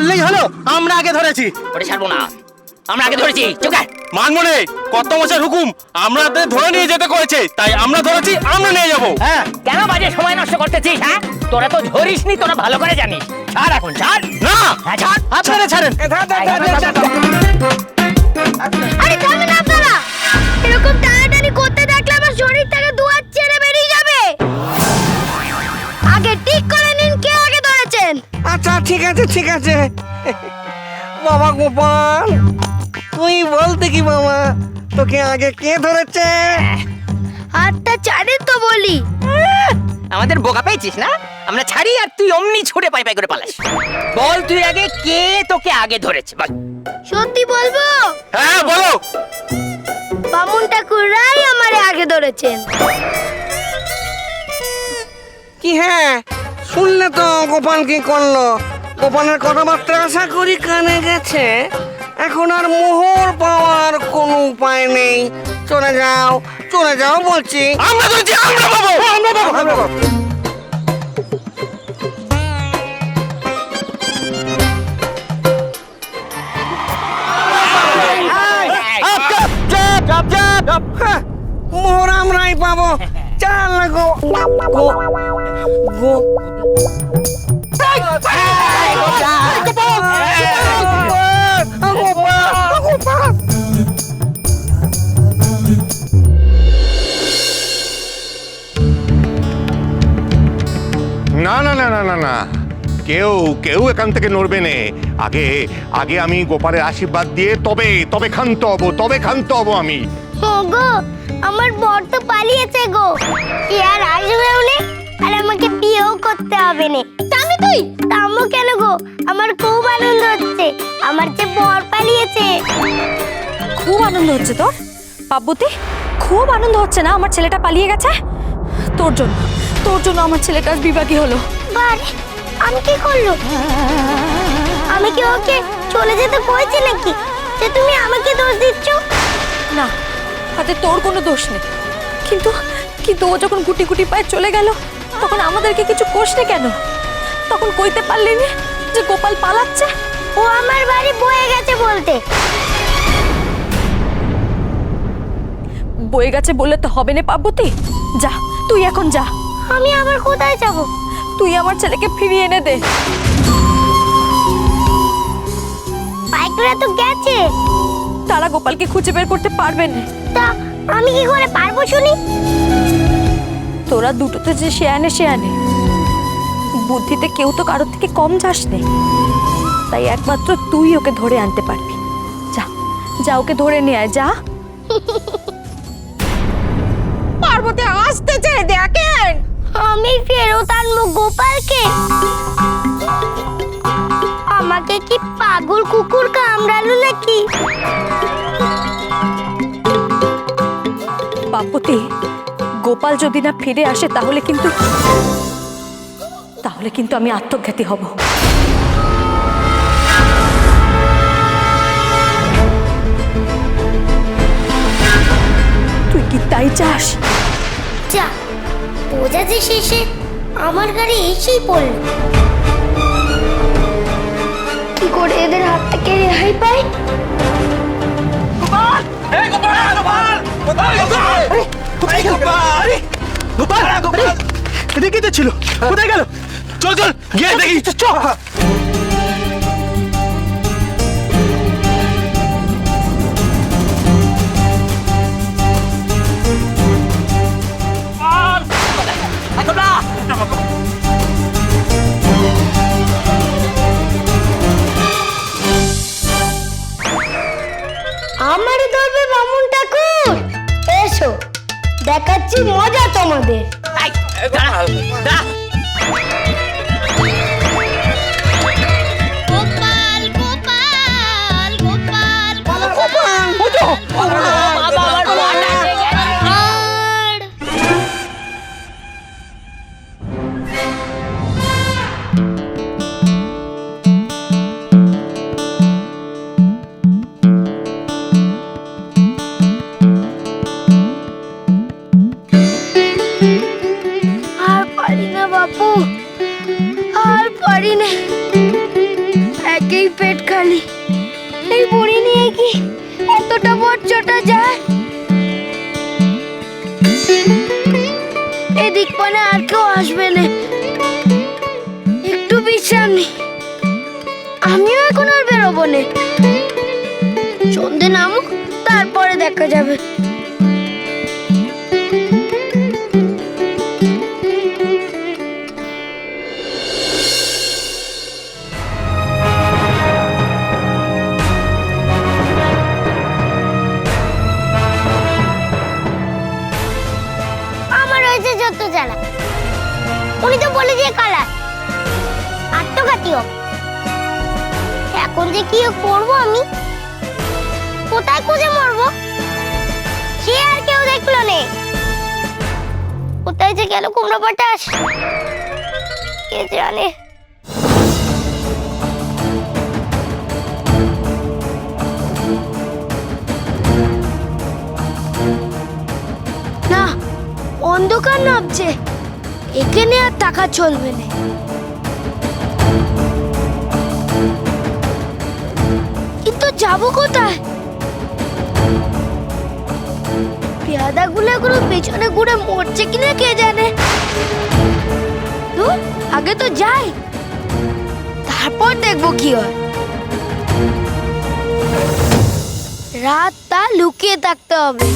বললেই হলো আমরা আগে ধরেছি ওটা ছাড়বো না আমরা আগে ধরেছি চুকার মানবো নে কত মাসের হুকুম আমরা ধরে নিয়ে যেতে করেছে তাই আমরা ধরেছি আমরা নিয়ে যাব হ্যাঁ কেন বাজে সময় নষ্ট করতেছিস হ্যাঁ তোরা তো ধরিস নি তোরা ভালো করে জানিস ছাড় এখন ছাড় না হ্যাঁ ছাড় আপনারা ছাড়েন আছে ঠিক আছে। বাবা গোপাল তুই বলতে কি বাবা তোকে আগে কে ধরেছে? হাতটা তো বলি। আমাদের বোকা পেয়েছিস না? আমরা ছাড়ি আর তুই অমনি ছুটে পাই পাই করে পালাস। বল তুই আগে কে তোকে আগে ধরেছে বল। সত্যি বলব? হ্যাঁ বলো। বামুন ঠাকুররাই আমারে আগে ধরেছেন। কি হ্যাঁ? শুনলে তো গোপাল কি করল? গোপালের কথাবার্তা আশা করি কানে গেছে। এখন আর মোহর পাওয়ার কোনো উপায় নেই। চলে যাও চলে যাও বলছি। আমরা ধরেছি আমরা পাবো। আমরা বাবা, আমরা। হ্যাঁ, মোহর আমরাই পাবো। চাল গো গো গো না না না না না না। কেউ কেউ এখান থেকে নড়বে নে। আগে আগে আমি গোপালের আশীর্বাদ দিয়ে তবে তবে ক্ষান্ত হব, তবে ক্ষান্ত হব আমি। গো, আমার বর তো পালিয়েছে গো। সে আর আসবেও নে আর আমাকে বিয়েও করতে হবে নে। তুই তামো কেন গো? আমার খুব আনন্দ হচ্ছে। আমার যে বর পালিয়েছে। খুব আনন্দ হচ্ছে তোর? পাব্বুতি খুব আনন্দ হচ্ছে না আমার ছেলেটা পালিয়ে গেছে? তোর জন্য তোর জন্য আমার ছেলেটার বিভাগী হলো। বারে আমি কি করল আমি কি ওকে চলে যেতে কইছি নাকি? যে তুমি আমাকে দোষ দিচ্ছ? না তাতে তোর কোনো দোষ নেই। কিন্তু কিন্তু ও যখন গুটি গুটি পায়ে চলে গেল তখন আমাদেরকে কিছু কোষনে কেন? তখন কইতে পারলি না যে গোপাল পালাচ্ছে। ও আমার বাড়ি বয়ে গেছে বলতে। বয়ে গেছে বললে তো হবে না পাব্বতি যা তুই এখন যা। আমি আবার কোথায় যাব? তুই আমার ছেলেকে ফিরিয়ে এনে দে। পাইকরা তো গেছে। তারা গোপালকে খুঁজে বের করতে পারবে না। তা আমি কি করে পারব শুনি? তোরা দুটোতে যে শেয়ানে শেয়ানে বুদ্ধিতে কেউ তো কারোর থেকে কম যাস নে তাই একমাত্র তুই ওকে ধরে আনতে পারবি। যা যা ওকে ধরে নিয়ে আয় যা। পার্বতী আসতেছে দেখেন। আমি ফেরত আনব গোপালকে। আমাকে কি পাগল কুকুর কামড়ালো নাকি? বাপতি গোপাল যদি না ফিরে আসে তাহলে কিন্তু তাহলে কিন্তু আমি আত্মঘাতী হব। তুই কি তাই চাস? যা বোঝা যে শেষে আমার গাড়ি এসেই পড়ল। কি করে এদের হাত থেকে রেহাই পাই তো ছিল কোথায় গেল? চল চল গিয়ে দেখি। চ এখন না আমারই ধরবে বামুন ঠাকুর। এসো দেখাচ্ছি মজা তোমাদের। দাঁড়া, দাঁড়া। পারি না বাপু আর পারি না একেই পেট খালি এই বুড়ি নিয়ে কি এতটা বজ্রটা যায়? এদিক পানে আর কেউ আসবে না। একটু বিশ্রাম নি। আমিও এখন আর বেরোবো না। সন্ধে নামুক, তারপরে দেখা যাবে। উনি তো বলে দিয়ে কালার। আত্মঘাতীও এখন যে কি করব আমি? কোথায় খুঁজে মরবো? সে আর কেউ দেখল নে। কোথায় যে গেল কুমড়ো পটাশ কে জানে? না, অন্ধকার নামছে। এখানে আর টাকা চলবে না। কিন্তু যাব কোথায়? পেয়াদা গুলো এগুলো পেছনে ঘুরে মরছে কিনা কে জানে? আগে তো যাই। তারপর দেখব কি হয়। রাতটা লুকিয়ে থাকতে হবে।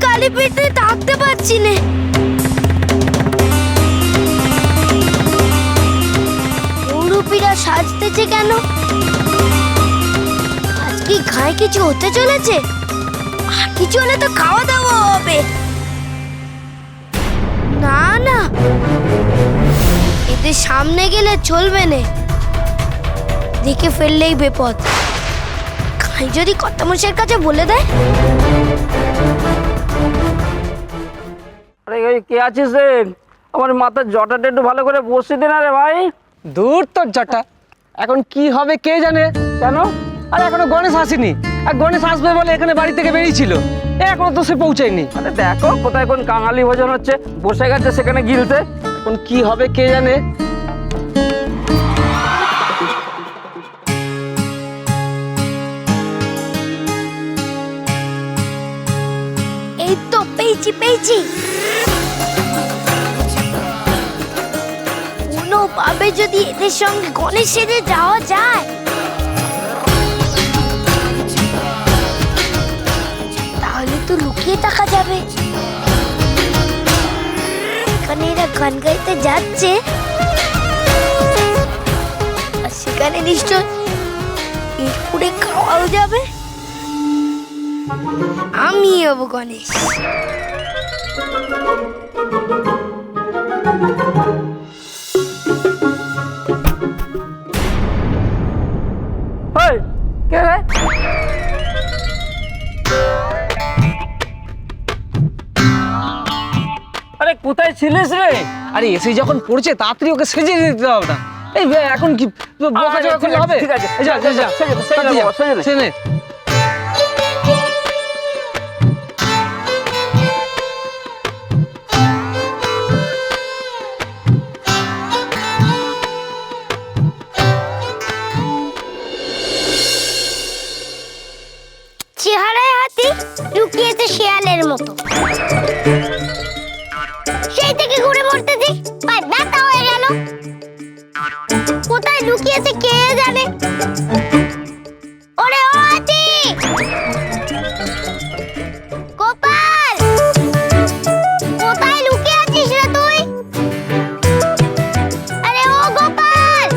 কালী পেটে থাকতে পারছি না। মুরুপিরা সাজতেছে কেন? আজ কি ঘায়ে কিছু হতে চলেছে? আর কিছু হলে তো খাওয়া দাওয়া হবে। না না। এদের সামনে গেলে চলবে না। দেখে ফেললেই বেপদ। খাই যদি কর্তামশের কাছে বলে দেয়? কে আছিস রে? আমার মাথার জটাটা একটু ভালো করে বসে দে না রে ভাই। দূর তোর জটা। এখন কি হবে কে জানে? কেন? আর এখনও গণেশ আসেনি। আর গণেশ আসবে বলে এখানে বাড়ি থেকে বেরিয়েছিল। এ এখনও তো সে পৌঁছায়নি। আরে দেখো কোথায় কোন কাঙালি ভোজন হচ্ছে। বসে গেছে সেখানে গিলতে। এখন কি হবে কে জানে? এই তো পেয়েছি পেয়েছি। কোনোভাবে যদি এদের সঙ্গে গণেশ সেজে যাওয়া যায়। তাহলে তো লুকিয়ে থাকা যাবে। এখানে এরা গান গাইতে যাচ্ছে। আর সেখানে নিশ্চয় এরপরে খাওয়াও যাবে। আমি হব গণেশ। কোথায় ছিলিস রে আরে এসে যখন পড়ছে তাড়াতাড়ি ওকে সেজে দিতে হবে না এই এখন কি বকা ঠিক করলে আছে, হবে ঠিক আছে। এই যা যা যা সেজে দে, সেজে দে তাড়াতাড়ি যা, বাবা, সেজে দে। সেজে নে। চেহারায় হাতি লুকিয়েছে শেয়ালের মতো কোথায় লুকিয়েছে কে জানে? ওরে ও গোপাল! কোথায় লুকিয়ে আছিস রে তুই? আরে ও গোপাল!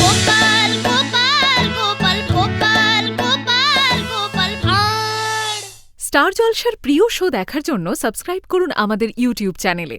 গোপাল গোপাল গোপাল গোপাল গোপাল গোপাল ভাঁড়। স্টার জলসার প্রিয় শো দেখার জন্য সাবস্ক্রাইব করুন আমাদের ইউটিউব চ্যানেলে।